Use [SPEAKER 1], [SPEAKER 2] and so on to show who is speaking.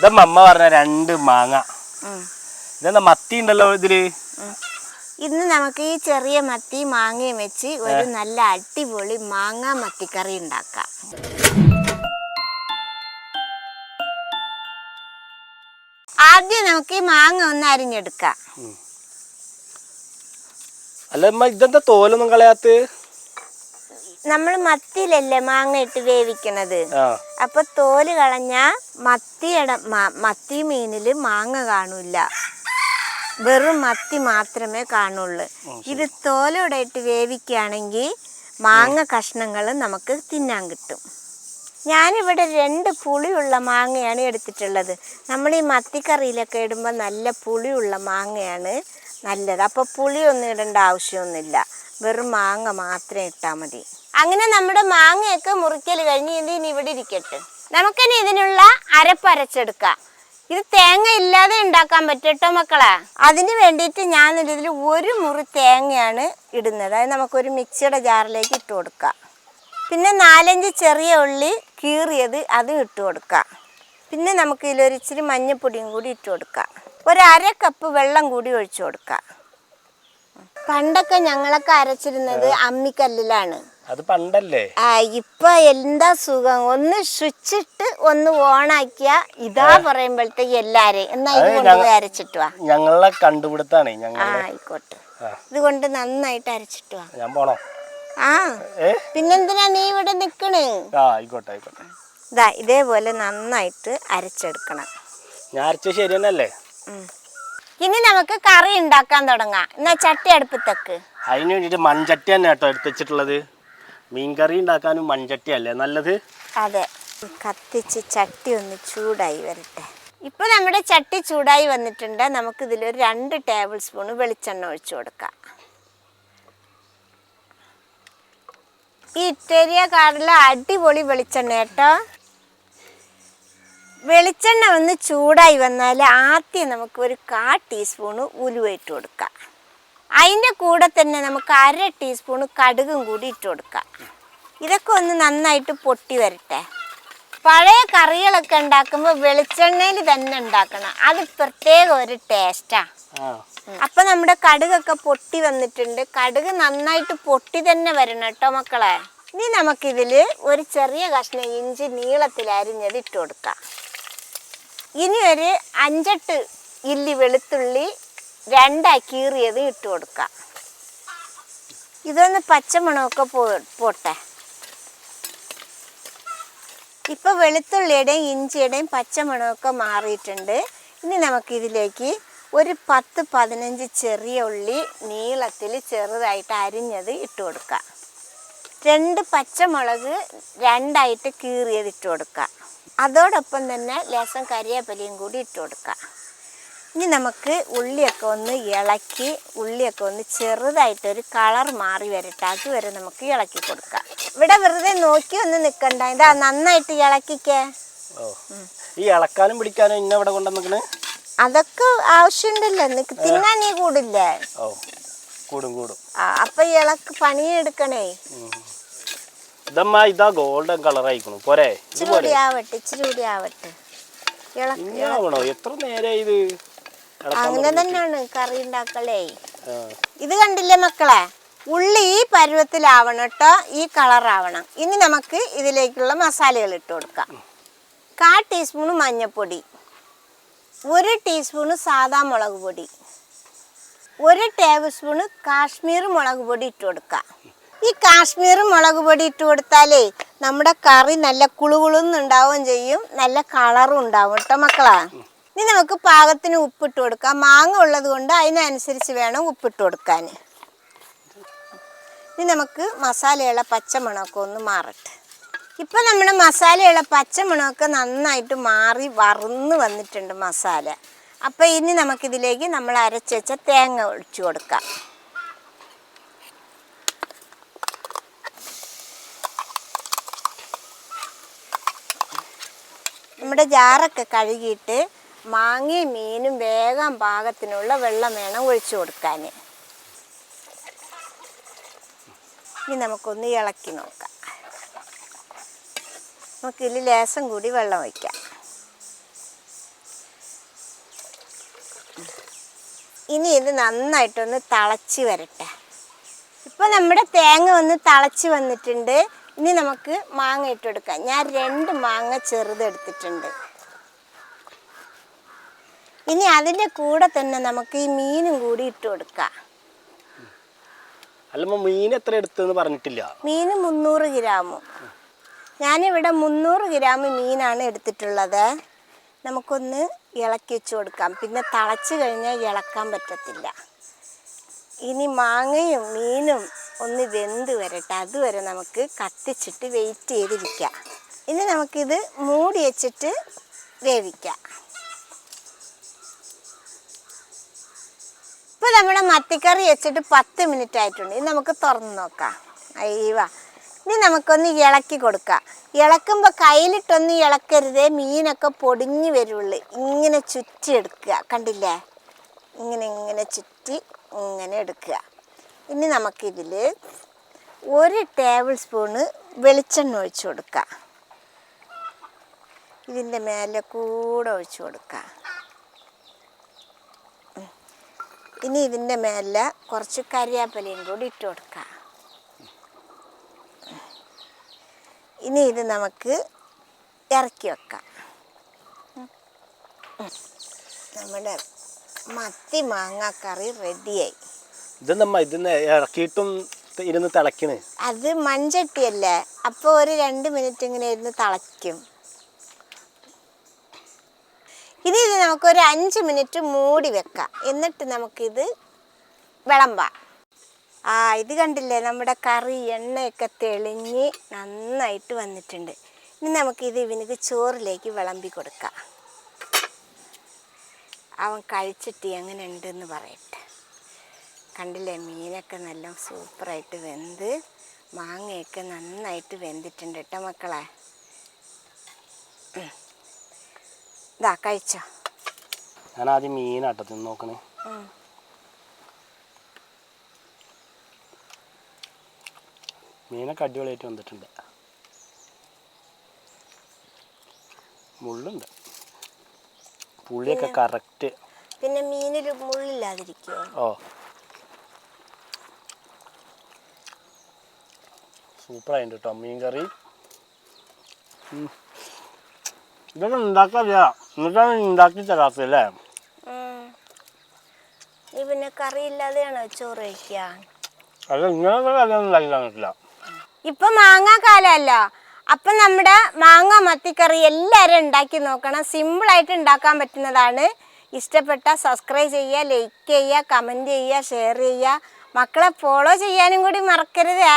[SPEAKER 1] ഇതമ്മ അമ്മ പറഞ്ഞ രണ്ട് മാങ്ങ. ഇതെന്താ മത്തി ഉണ്ടല്ലോ ഇതിൽ?
[SPEAKER 2] ഇന്ന് നമുക്ക് ഈ ചെറിയ മത്തി മാങ്ങയും വെച്ച് ഒരു നല്ല അടിപൊളി മാങ്ങ മത്തിക്കറി ഉണ്ടാക്കാം. ആദ്യം നമുക്ക് ഈ മാങ്ങ ഒന്ന് അരിഞ്ഞെടുക്കാം.
[SPEAKER 1] അല്ല ഇതെന്താ തോലൊന്നും കളയാത്ത
[SPEAKER 2] നമ്മൾ മത്തിയിലല്ലേ മാങ്ങ ഇട്ട് വേവിക്കണത്?
[SPEAKER 1] ആ
[SPEAKER 2] അപ്പൊ തോൽ കളഞ്ഞ മത്തിയുടെ മത്തി മീനിൽ മാങ്ങ കാണൂല വെറും മത്തി മാത്രമേ കാണുള്ളൂ. ഇത് തോലോടെ ഇട്ട് വേവിക്കുകയാണെങ്കിൽ മാങ്ങ കഷ്ണങ്ങൾ നമുക്ക് തിന്നാൻ കിട്ടും. ഞാനിവിടെ രണ്ട് പുളിയുള്ള മാങ്ങയാണ് എടുത്തിട്ടുള്ളത്. നമ്മൾ ഈ മത്തിക്കറിയിലൊക്കെ ഇടുമ്പോൾ നല്ല പുളിയുള്ള മാങ്ങയാണ് നല്ലത്. അപ്പോൾ പുളിയൊന്നും ഇടേണ്ട ആവശ്യമൊന്നുമില്ല വെറും മാങ്ങ മാത്രം ഇട്ടാൽ മതി. അങ്ങനെ നമ്മുടെ മാങ്ങയൊക്കെ മുറിക്കൽ കഴിഞ്ഞ് ഇനി ഇവിടെ ഇരിക്കട്ടെ. നമുക്കിനി ഇതിനുള്ള അരപ്പരച്ചെടുക്കാം ഇത് തേങ്ങ ഇല്ലാതെ ഉണ്ടാക്കാൻ പറ്റട്ടോ മക്കളാ. അതിന് വേണ്ടിയിട്ട് ഞാൻ ഇതിൽ ഒരു മുറി തേങ്ങയാണ് ഇടുന്നത്. അതായത് നമുക്കൊരു മിക്സിയുടെ ജാറിലേക്ക് ഇട്ട് കൊടുക്കാം. പിന്നെ നാലഞ്ച് ചെറിയ ഉള്ളി കീറിയത് അത് ഇട്ട് കൊടുക്കാം. പിന്നെ നമുക്ക് ഇതിലൊരിച്ചിരി മഞ്ഞപ്പൊടിയും കൂടി ഇട്ട് കൊടുക്കാം. ഒരു അര കപ്പ് വെള്ളം കൂടി ഒഴിച്ചു കൊടുക്കാം. പണ്ടൊക്കെ ഞങ്ങളൊക്കെ അരച്ചിരുന്നത് അമ്മിക്കല്ലിലാണ്.
[SPEAKER 1] അത് പണ്ടല്ലേ?
[SPEAKER 2] ആ ഇപ്പൊ എന്താ സുഖം? ഒന്ന് സ്വിച്ച് ഇട്ട് ഒന്ന് ഓണാക്കിയ ഇതാ പറയുമ്പോഴത്തേക്ക് എല്ലാരെയും എന്നാ ഇത്
[SPEAKER 1] അത്
[SPEAKER 2] കൊണ്ടുപോയി അരച്ചിട്ട് വാ.
[SPEAKER 1] ഞങ്ങളെ കണ്ടുപിടുത്താണ്
[SPEAKER 2] ആ ആയിക്കോട്ടെ. ഇതുകൊണ്ട് നന്നായിട്ട് അരച്ചിട്ട് വാ.
[SPEAKER 1] ഞാൻ പോണോ?
[SPEAKER 2] ആ പിന്നെന്തിനാ നീ ഇവിടെ നിക്കണേ?
[SPEAKER 1] ആ ആയിക്കോട്ടെ ആയിക്കോട്ടെ.
[SPEAKER 2] ഇതാ ഇതേപോലെ നന്നായിട്ട് അരച്ചെടുക്കണം.
[SPEAKER 1] ഞാൻ അരച്ച ശരി തന്നെയല്ലേ.
[SPEAKER 2] ഇനി നമുക്ക് കറി ഉണ്ടാക്കാൻ തുടങ്ങാം. എന്നാ ചട്ടി അടുപ്പത്തേക്ക്.
[SPEAKER 1] അതിന് വേണ്ടിട്ട് മൺചട്ടി തന്നെ കേട്ടോ എടുത്തുവെച്ചിട്ടുള്ളത് മീൻകറി ഉണ്ടാക്കാനും മൺചട്ടി അല്ലേ നല്ലത്?
[SPEAKER 2] അതെ. കത്തിച്ച് ചട്ടി ഒന്ന് ചൂടായി വരട്ടെ. ഇപ്പൊ നമ്മുടെ ചട്ടി ചൂടായി വന്നിട്ടുണ്ട്. നമുക്ക് ഇതിലൊരു രണ്ട് ടേബിൾ സ്പൂൺ വെളിച്ചെണ്ണ ഒഴിച്ചു കൊടുക്കാം. ഈ ഇറ്റേരിയ കാറിലെ അടിപൊളി വെളിച്ചെണ്ണ കേട്ടോ. വെളിച്ചെണ്ണ ഒന്ന് ചൂടായി വന്നാൽ ആദ്യം നമുക്ക് ഒരു കാ ടീസ്പൂണ് ഉലുവ ഇട്ട് കൊടുക്കാം. അതിന്റെ കൂടെ തന്നെ നമുക്ക് അര ടീസ്പൂണ് കടുകും കൂടി ഇട്ട് കൊടുക്കാം. ഇതൊക്കെ ഒന്ന് നന്നായിട്ട് പൊട്ടി വരട്ടെ. പഴയ കറികളൊക്കെ ഉണ്ടാക്കുമ്പോൾ വെളിച്ചെണ്ണയിൽ തന്നെ ഉണ്ടാക്കണം. അത് പ്രത്യേക ഒരു
[SPEAKER 1] ടേസ്റ്റാണ്
[SPEAKER 2] അപ്പം നമ്മുടെ കടുകൊക്കെ പൊട്ടി വന്നിട്ടുണ്ട്. കടുക് നന്നായിട്ട് പൊട്ടി തന്നെ വരണം കേട്ടോ മക്കളെ. ഇനി നമുക്കിതിൽ ഒരു ചെറിയ കഷ്ണം ഇഞ്ചി നീളത്തിൽ അരിഞ്ഞത് ഇട്ട് കൊടുക്കാം. ഇനി ഒരു അഞ്ചെട്ട് ഇല്ലി വെളുത്തുള്ളി രണ്ടായി കീറിയത് ഇട്ട് കൊടുക്കാം. ഇതൊന്ന് പച്ചമണമൊക്കെ പോ പോട്ടെ. ഇപ്പോൾ വെളുത്തുള്ളിയുടെയും ഇഞ്ചിയുടെയും പച്ചമണമൊക്കെ മാറിയിട്ടുണ്ട്. ഇനി നമുക്കിതിലേക്ക് ഒരു പത്ത് പതിനഞ്ച് ചെറിയ ഉള്ളി നീളത്തിൽ ചെറുതായിട്ട് അരിഞ്ഞത് ഇട്ട് കൊടുക്കുക രണ്ട് പച്ചമുളക് രണ്ടായിട്ട് കീറിയത് ഇട്ട് കൊടുക്കാം. അതോടൊപ്പം തന്നെ ലേശം കരിവേപ്പിലയും കൂടി ഇട്ട് കൊടുക്കാം. ഇനി നമുക്ക് ഉള്ളിയൊക്കെ ഒന്ന് ഇളക്കി ഉള്ളിയൊക്കെ ഒന്ന് ചെറുതായിട്ടൊരു കളർ മാറി വരട്ടെ. അതുവരെ നമുക്ക് ഇളക്കി കൊടുക്കാം. ഇവിടെ വെറുതെ നോക്കി ഒന്ന് നിൽക്കണ്ട. ഇതാ നന്നായിട്ട് ഇളക്കിക്കേ.
[SPEAKER 1] ഈ ഇളക്കാനും പിടിക്കാനും ഇന്ന ഇവിടെ കൊണ്ടുവന്നിക്കണ്
[SPEAKER 2] അതൊക്കെ ആവശ്യമുണ്ടല്ലോ. നിനക്ക് തിന്നാൻ നീ കൂടില്ലേ?
[SPEAKER 1] കൂടും കൂടും.
[SPEAKER 2] ആ അപ്പൊ ഇളക്ക് പണിയെടുക്കണേ.
[SPEAKER 1] ഇതമ്മ ഇതാ ഗോൾഡൻ കളർ ആയിക്കണു. പോരെ ഇതുപോലെ
[SPEAKER 2] ആവട്ടെ ഇച്ചിരി കൂടി ആവട്ടെ
[SPEAKER 1] എത്ര നേരമായി ഇത്
[SPEAKER 2] അങ്ങനെ തന്നെയാണ് കറി ഉണ്ടാക്കലേ. ഇത് കണ്ടില്ലേ മക്കളെ? ഉള്ളി ഈ പരുവത്തിലാവണം കേട്ടോ ഈ കളറാവണം ഇനി നമുക്ക് ഇതിലേക്കുള്ള മസാലകൾ ഇട്ട് കൊടുക്കാം. കാ ടീസ്പൂണ് മഞ്ഞപ്പൊടി. ഒരു ടീസ്പൂണ് സാദാ മുളക് പൊടി. ഒരു ടേബിൾ സ്പൂണ് കാശ്മീർ മുളക് പൊടി ഇട്ട് കൊടുക്കാം. ഈ കാശ്മീർ മുളക് പൊടി ഇട്ട് കൊടുത്താലേ നമ്മുടെ കറി നല്ല കുളുകുളുന്നുണ്ടാവുകയും ചെയ്യും. നല്ല കളറും ഉണ്ടാവും കേട്ടോ മക്കളാ. ഇനി നമുക്ക് പാകത്തിന് ഉപ്പിട്ട് കൊടുക്കാം. മാങ്ങ ഉള്ളത് കൊണ്ട് അതിനനുസരിച്ച് വേണം ഉപ്പിട്ട് കൊടുക്കാൻ. ഇനി നമുക്ക് മസാലയുള്ള പച്ചമുളകൊക്കെ ഒന്ന് മാറട്ടെ. ഇപ്പം നമ്മുടെ മസാലയുള്ള പച്ചമുളകൊക്കെ നന്നായിട്ട് മാറി വറന്ന് വന്നിട്ടുണ്ട് മസാല. അപ്പം ഇനി നമുക്കിതിലേക്ക് നമ്മൾ അരച്ച് വെച്ച തേങ്ങ ഒഴിച്ചു കൊടുക്കാം. നമ്മുടെ ജാറൊക്കെ കഴുകിയിട്ട് മാങ്ങയും മീനും വേഗം പാകത്തിനുള്ള വെള്ളം വേണം ഒഴിച്ചു കൊടുക്കാൻ. ഇനി നമുക്കൊന്ന് ഇളക്കി നോക്കാം. നമുക്കിതിൽ ലേശം കൂടി വെള്ളം വയ്ക്കാം ഇനി ഇത് നന്നായിട്ടൊന്ന് തിളച്ച് വരട്ടെ. ഇപ്പോൾ നമ്മുടെ തേങ്ങ ഒന്ന് തിളച്ച് വന്നിട്ടുണ്ട്. ഇനി നമുക്ക് മാങ്ങ ഇട്ട് കൊടുക്കാം ഞാൻ രണ്ട് മാങ്ങ ചെറുതെടുത്തിട്ടുണ്ട് ഇനി അതിന്റെ കൂടെ തന്നെ നമുക്ക് ഈ മീനും കൂടി ഇട്ട് കൊടുക്കാം.
[SPEAKER 1] അല്ലമ്മ മീൻ എത്ര എടുത്തെന്ന് പറഞ്ഞിട്ടില്ല.
[SPEAKER 2] മീൻ മുന്നൂറ് ഗ്രാമും. ഞാനിവിടെ മുന്നൂറ് ഗ്രാം മീനാണ് എടുത്തിട്ടുള്ളത്. നമുക്കൊന്ന് ഇളക്കി വെച്ച് കൊടുക്കാം. പിന്നെ തളച്ച് കഴിഞ്ഞാൽ ഇളക്കാൻ പറ്റത്തില്ല. ഇനി മാങ്ങയും മീനും ഒന്ന് വെന്ത് വരട്ടെ അതുവരെ നമുക്ക് കത്തിച്ചിട്ട് വെയിറ്റ് ചെയ്തിരിക്കാം. ഇനി നമുക്കിത് മൂടി വെച്ചിട്ട് വേവിക്കാം. ഇപ്പൊ നമ്മുടെ മത്തിക്കറി വെച്ചിട്ട് പത്ത് മിനിറ്റ് ആയിട്ടുണ്ട്. ഇനി നമുക്ക് തുറന്ന് നോക്കാം. അയ്യവ ഇനി നമുക്കൊന്ന് ഇളക്കി കൊടുക്കാം. ഇളക്കുമ്പോൾ കയ്യിലിട്ടൊന്നും ഇളക്കരുതേ മീനൊക്കെ പൊടിഞ്ഞു വരുള്ളൂ. ഇങ്ങനെ ചുറ്റി എടുക്കുക കണ്ടില്ലേ? ഇങ്ങനെ ഇങ്ങനെ ചുറ്റി ഇങ്ങനെ എടുക്കുക. ഇനി നമുക്കിതിൽ ഒരു ടേബിൾ സ്പൂണ് വെളിച്ചെണ്ണ ഒഴിച്ചു കൊടുക്കുക ഇതിന്റെ മേലെ കൂടെ ഒഴിച്ചു കൊടുക്കുക ഇനി ഇതിന്റെ മേലെ കുറച്ച് കരിയാപ്പലയും കൂടി ഇട്ട് കൊടുക്കുക ഇനി ഇത് നമുക്ക് ഇറക്കി വെക്കാം. നമ്മുടെ മത്തി മാങ്ങാക്കറി റെഡിയായി.
[SPEAKER 1] ഇതെന്നമ്മ ഇതിന്ന് ഇറക്കിയിട്ടും ഇരുന്ന് തിളക്കണ്?
[SPEAKER 2] അത് മൺചട്ടിയല്ലേ അപ്പോൾ ഒരു രണ്ട് മിനിറ്റ് ഇങ്ങനെ ഇരുന്ന് തിളയ്ക്കും. ഇനി ഇത് നമുക്കൊരു അഞ്ച് മിനിറ്റ് മൂടി വെക്കാം. എന്നിട്ട് നമുക്കിത് വിളമ്പാം. ആ ഇത് കണ്ടില്ലേ? നമ്മുടെ കറി എണ്ണയൊക്കെ തെളിഞ്ഞ് നന്നായിട്ട് വന്നിട്ടുണ്ട്. ഇനി നമുക്കിത് ഇവനക്ക് ചോറിലേക്ക് വിളമ്പി കൊടുക്കാം. അവൻ കഴിച്ചിട്ട് എങ്ങനെ ഉണ്ടെന്ന് പറയട്ടെ. കണ്ടില്ലേ? മീനൊക്കെ നല്ല സൂപ്പറായിട്ട് വെന്ത് മാങ്ങയൊക്കെ നന്നായിട്ട് വെന്തിട്ടുണ്ട് കേട്ടോ മക്കളെ. ഇതാ കഴിച്ചോ?
[SPEAKER 1] ഞാൻ ആദ്യം മീനാട്ടോ തിന്ന് നോക്കണേ. മീനൊക്കെ അടിപൊളിയായിട്ട് വന്നിട്ടുണ്ട് മുള്ളുണ്ട്. പുള്ളിയൊക്കെ കറക്റ്റ്.
[SPEAKER 2] പിന്നെ മീനിൽ മുള്ളില്ലാതിരിക്കുമോ
[SPEAKER 1] ഓ. സൂപ്പറായിട്ടുണ്ട് കേട്ടോ മീൻ കറി. ഇതൊക്കെ ഉണ്ടാക്കാറില്ല എന്നിട്ടാണ് ഉണ്ടാക്കി തരാത്തല്ലേ
[SPEAKER 2] ഉം. നീ പിന്നെ കറിയില്ലാതെയാണോ ചോറ് കഴിക്കുക
[SPEAKER 1] അത് ഇങ്ങനത്തെ കറിയൊന്നും ഉണ്ടാക്കി തന്നിട്ടില്ല.
[SPEAKER 2] ഇപ്പൊ മാങ്ങാ കാലമല്ലോ അപ്പം നമ്മുടെ മാങ്ങ മത്തിക്കറി എല്ലാവരും ഉണ്ടാക്കി നോക്കണം. സിമ്പിളായിട്ട് ഉണ്ടാക്കാൻ പറ്റുന്നതാണ്. ഇഷ്ടപ്പെട്ട സബ്സ്ക്രൈബ് ചെയ്യുക ലൈക്ക് ചെയ്യുക കമന്റ് ചെയ്യുക ഷെയർ ചെയ്യുക. മക്കളെ ഫോളോ ചെയ്യാനും കൂടി മറക്കരുതേ.